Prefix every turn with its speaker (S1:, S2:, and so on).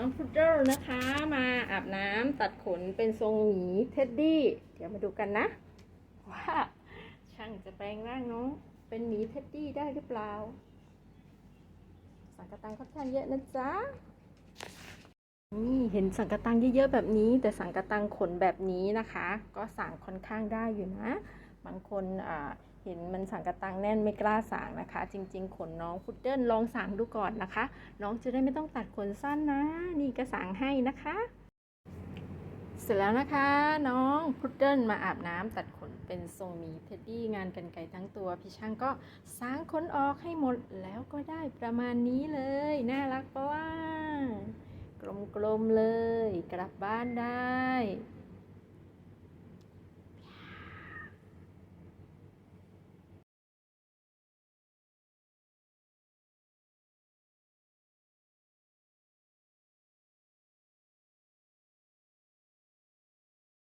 S1: น้องพุดเดิลนะคะ มาอาบน้ำตัดขนเป็นทรงหมีเท็ดดี้ เดี๋ยวมาดูกันนะ ว่าช่างจะแปลงร่างน้อง เป็นหมีเท็ดดี้ได้หรือเปล่า สังกตังค่อนข้างเยอะนะจ๊ะนี่เห็นสังกตังเยอะๆแบบนี้ แต่สังกตังขนแบบนี้นะคะ ก็สางค่อนข้างได้อยู่นะ บางคนอ่า เห็นมันสังกะตังแน่นไม่กล้าสางนะคะ จริง ๆ ขนน้องพุดเดิ้ลลองสางดูก่อนนะคะ น้องจะได้ไม่ต้องตัดขนสั้นนะ นี่ก็สางให้นะคะ เสร็จแล้วนะคะ น้องพุดเดิ้ลมาอาบน้ำตัดขนเป็นทรงมีเท็ดดี้งานกันไกลทั้งตัว พี่ช่างก็สางขนออกให้หมดแล้วก็ได้ประมาณนี้เลย น่ารักปะว่ากลมๆเลย กลับบ้านได้